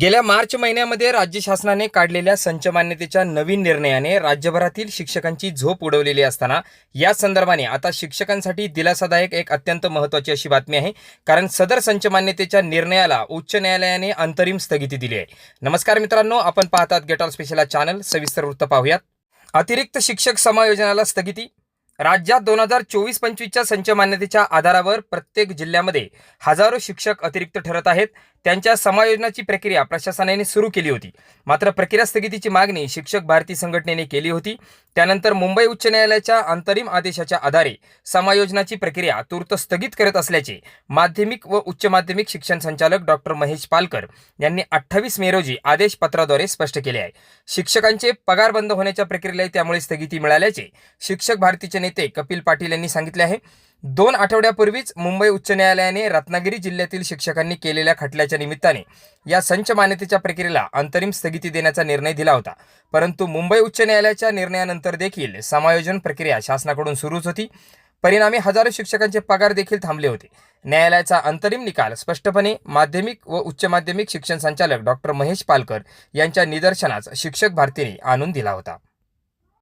गेल्या मार्च महिन्यामध्ये राज्य शासनाने काढलेल्या संचमान्यतेच्या नवीन निर्णयाने राज्यभरातील शिक्षकांची झोप उडवलेली असताना या संदर्भाने आता शिक्षकांसाठी दिलासादायक एक अत्यंत महत्त्वाची अशी बातमी आहे. कारण सदर संचमान्यतेच्या निर्णयाला उच्च न्यायालयाने अंतरिम स्थगिती दिली आहे. नमस्कार मित्रांनो आपण पाहतात गेट ऑल स्पेशल चॅनल. सविस्तर वृत्त पाहूयात. अतिरिक्त शिक्षक समायोजनाला स्थगिती? राज्यात दोन हजार चोवीस पंचवीसच्या संच मान्यतेच्या आधारावर प्रत्येक जिल्ह्यामध्ये हजारो शिक्षक अतिरिक्त ठरत आहेत. त्यांच्या समायोजनाची प्रक्रिया प्रशासनाने सुरू केली होती. मात्र प्रक्रिया स्थगितीची मागणी शिक्षक भारती संघटनेने केली होती. त्यानंतर मुंबई उच्च न्यायालयाच्या अंतरिम आदेशाच्या आधारे समायोजनाची प्रक्रिया तूर्त स्थगित करत असल्याचे माध्यमिक व उच्च माध्यमिक शिक्षण संचालक डॉक्टर महेश पालकर यांनी अठ्ठावीस मे रोजी आदेश पत्राद्वारे स्पष्ट केले आहे. शिक्षकांचे पगार बंद होण्याच्या प्रक्रियेला त्यामुळे स्थगिती मिळाल्याचे शिक्षक भारतीचे नेते कपिल पाटील यांनी सांगितले आहे. दोन आठवड्यापूर्वीच मुंबई उच्च न्यायालयाने रत्नागिरी जिल्ह्यातील शिक्षकांनी केलेल्या खटल्याच्या निमित्ताने या संच मान्यतेच्या प्रक्रियेला अंतरिम स्थगिती देण्याचा निर्णय दिला होता. परंतु मुंबई उच्च न्यायालयाच्या निर्णयानंतर देखील समायोजन प्रक्रिया शासनाकडून सुरूच होती. परिणामी हजारो शिक्षकांचे पगार देखील थांबले होते. न्यायालयाचा अंतरिम निकाल स्पष्टपणे माध्यमिक व उच्च माध्यमिक शिक्षण संचालक डॉक्टर महेश पालकर यांच्या निदर्शनास शिक्षक भारतीने आणून दिला होता.